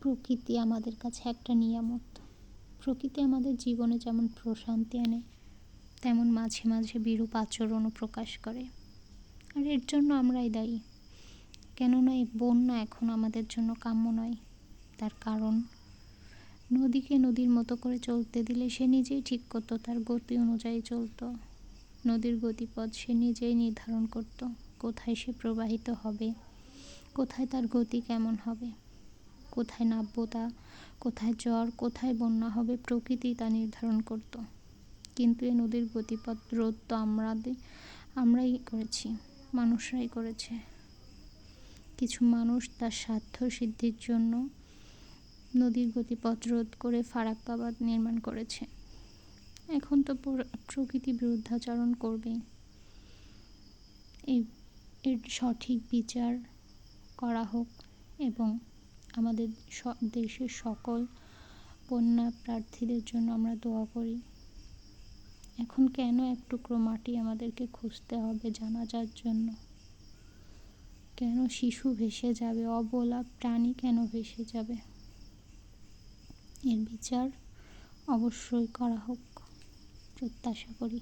প্রকৃতি আমাদের কাছে একটা নিয়ামত। প্রকৃতি আমাদের জীবনে যেমন প্রশান্তি আনে, তেমন মাঝে মাঝে বিরূপ আচরণও প্রকাশ করে। আর এর জন্য আমরাই দায়ী। কেননা এই বন্যা এখন আমাদের জন্য কাম্য নয়, তার কারণ নদীকে নদীর মতো করে চলতে দিলে সে নিজেই ঠিক করতো, তার গতি অনুযায়ী চলতো। নদীর গতিপথ সে নিজেই নির্ধারণ করত, কোথায় সে প্রবাহিত হবে, কোথায় তার গতি কেমন হবে। কোথায় নাব্যতা, কোথায় জ্বর, কোথায় বন্যা হবে প্রকৃতি তা নির্ধারণ করত। কিন্তু এই নদীর গতিপথ, রোধ তো আমাদের আমরাই করেছি, মানুষরাই করেছে। কিছু মানুষ তার স্বার্থ সিদ্ধির জন্য নদীর গতিপথ রোধ করে ফারাক্কাবাদ নির্মাণ করেছে। এখন তো প্রকৃতি বিরুদ্ধাচরণ করবেই। এই, এর সঠিক বিচার করা হোক এবং আমাদের দেশের সকল বন্যা প্রার্থীদের জন্য আমরা দোয়া করি। এখন কেন এক টুকরো মাটি আমাদেরকে খুঁজতে হবে জানাজার জন্য? কেন শিশু ভেসে যাবে, অবলা প্রাণী কেন ভেসে যাবে? এর বিচার অবশ্যই করা হোক, প্রত্যাশা করি।